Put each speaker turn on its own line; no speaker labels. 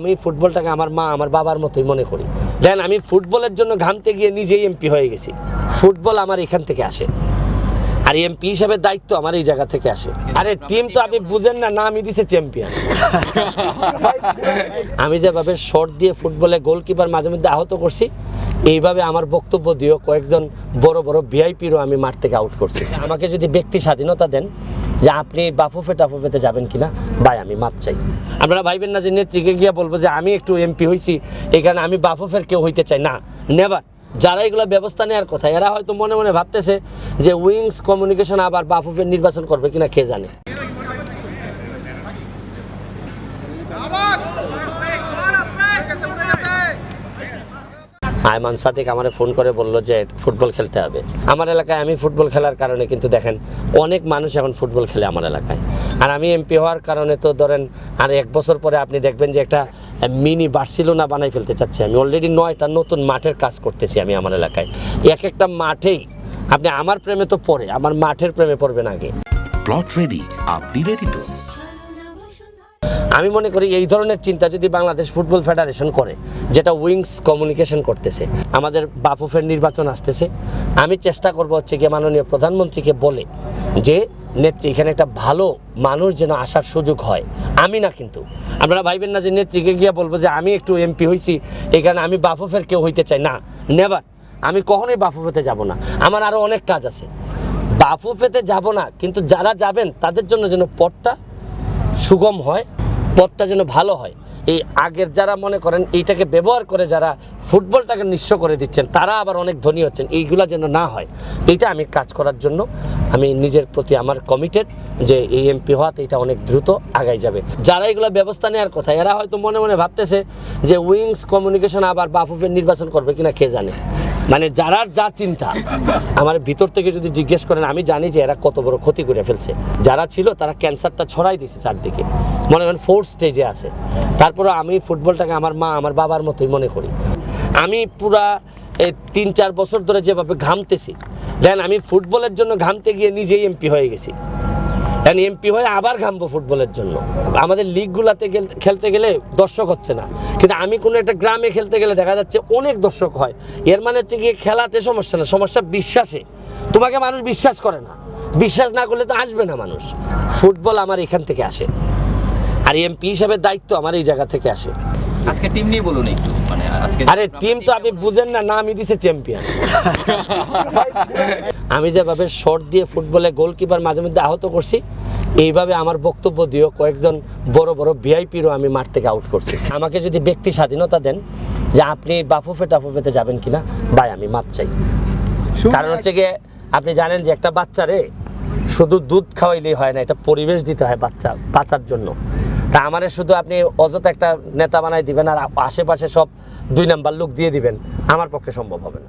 আমি ফুটবলটাকে আমার মা, আমার বাবার মতোই মনে করি। দেখেন আমি ফুটবলের জন্য ঘামতে গিয়ে নিজেই এমপি হয়ে গেছি। ফুটবল আমার এখান থেকে আসে। আর এমপি হিসাবে দায়িত্ব আমার এই জায়গা থেকে আসে। আরে টিম তো আপনি বুঝেন না না আমি দিছে চ্যাম্পিয়ন। আমি যেভাবে শর্ট দিয়ে ফুটবলে গোলকিপার মাঝে মধ্যে আহত করছি, এইভাবে আমার বক্তব্য দিয়েও কয়েকজন বড় বড় ভিআইপিরও আমি মাঠ থেকে আউট করছি। আমাকে যদি ব্যক্তি স্বাধীনতা দেন যে আপনি বাফুফে টাফুফেতে যাবেন কিনা? ভাই, আমি মাপ চাই। আপনারা ভাইবেন না যে নেত্রীকে গিয়ে বলব যে আমি একটু এমপি হয়েছি এখানে আমি বাফুফের কেউ হইতে চাই না। নেবার যারা এগুলো ব্যবস্থা নেওয়ার কথা, এরা হয়তো মনে মনে ভাবতেছে যে উইংস কমিউনিকেশন আবার বাফুফের নির্বাচন করবে কিনা, কে জানে। আয়মান সাদিক আমার ফোন করে বলল যে ফুটবল খেলতে হবে। আমার এলাকায় আমি ফুটবল খেলার কারণে কিন্তু দেখেন অনেক মানুষ এখন ফুটবল খেলে আমার এলাকায়। আর আমি এমপি হওয়ার কারণে তো ধরেন আর এক বছর পরে আপনি দেখবেন যে একটা মিনি বার্সিলোনা বানাই ফেলতে চাচ্ছি। আমি অলরেডি নয়টা নতুন মাঠের কাজ করতেছি আমি আমার এলাকায়। এক একটা মাঠেই আপনি আমার প্রেমে তো পড়ে, আমার মাঠের প্রেমে পড়বেন আগে।
প্লট রেডি আপনি রেডি তো?
আমি মনে করি এই ধরনের চিন্তা যদি বাংলাদেশ ফুটবল ফেডারেশন করে, যেটা উইংস কমিউনিকেশন করতেছে, আমাদের বাফুফের নির্বাচন আসতেছে, আমি চেষ্টা করব হচ্ছে গিয়ে মাননীয় প্রধানমন্ত্রীকে বলে যে, নেত্রী, এখানে একটা ভালো মানুষ যেন আসার সুযোগ হয়। আমি না কিন্তু। আপনারা ভাইবেন না যে নেত্রীকে গিয়ে বলব যে, আমি একটু এমপি হয়েছি এখানে আমি বাফুফের কেউ হইতে চাই। না, নেভার। আমি কখনোই বাফুফেতে যাব না। আমার আরও অনেক কাজ আছে। বাফুফেতে যাব না, কিন্তু যারা যাবেন, তাদের জন্য যেন পথটা সুগম হয়। পথটা যেন ভালো হয়। এই আগের যারা মনে করেন, এইটাকে ব্যবহার করে যারা ফুটবলটাকে নিঃস্ব করে দিচ্ছেন, তারা আবার অনেক ধনী হচ্ছেন। এইগুলা যেন না হয়। এইটা আমি কাজ করার জন্য আমি নিজের প্রতি আমার কমিটেড যে এই এমপি হওয়াতে এটা অনেক দ্রুত আগাই যাবে। যারা এগুলো ব্যবস্থা নেওয়ার কথা, এরা হয়তো মনে মনে ভাবতেছে যে উইংস কমিউনিকেশন আবার বাফুফের নির্বাচন করবে কিনা, কে জানে? মানে যারার যা চিন্তা, আমার ভিতর থেকে যদি জিজ্ঞেস করেন, আমি জানি যে এরা কত বড় ক্ষতি করে ফেলছে। যারা ছিল, তারা ক্যান্সারটা ছড়াই দিছে চারদিকে। মনে করেন ফোর্থ স্টেজে আছে। তারপরে আমি ফুটবলটাকে আমার মা, আমার বাবার মতোই মনে করি। আমি পুরা, এই তিন চার বছর ধরে যেভাবে ঘামতেছি, দেন আমি ফুটবলের জন্য ঘামতে গিয়ে নিজেই এমপি হয়ে গেছি। এখন এমপি হয়ে আবার ঘামবো ফুটবলের জন্য। আমাদের লিগগুলাতে খেলতে গেলে দর্শক হচ্ছে না। কিন্তু আমি কোনো একটা গ্রামে খেলতে গেলে দেখা যাচ্ছে অনেক দর্শক হয়। এর মানে হচ্ছে গিয়ে খেলাতে সমস্যা না, সমস্যা বিশ্বাসে। তোমাকে মানুষ বিশ্বাস করে না। বিশ্বাস না করলে তো আসবে না মানুষ। ফুটবল আমার এখান থেকে আসে। আর এমপি হিসাবে দায়িত্ব আমার এই জায়গা থেকে আসে।
আজকে টিম নিয়ে বলুন একটু মানে আজকে
আরে টিম তো আপনি বুঝেন না না আমি দিছে চ্যাম্পিয়ন আমি যেভাবে শর্ট দিয়ে ফুটবলে গোলকিপার মাঝে মধ্যে আহত করছি এইভাবে আমার বক্তব্য দিয়েও কয়েকজন বড় বড় ভিআইপিরও আমি মাঠ থেকে আউট করছি। আমাকে যদি ব্যক্তি স্বাধীনতা দেন যে আপনি বাফুফে টাফুফেতে যাবেন কিনা ভাই আমি মাপ চাই। কারণ হচ্ছে গিয়ে আপনি জানেন যে একটা বাচ্চারে শুধু দুধ খাওয়াইলেই হয় না এটা পরিবেশ দিতে হয় বাচ্চা বাঁচার জন্য। তা আমারে শুধু আপনি অযথা একটা নেতা বানাই দিবেন আর আশেপাশে সব দুই নাম্বার লোক দিয়ে দিবেন, আমার পক্ষে সম্ভব হবে না।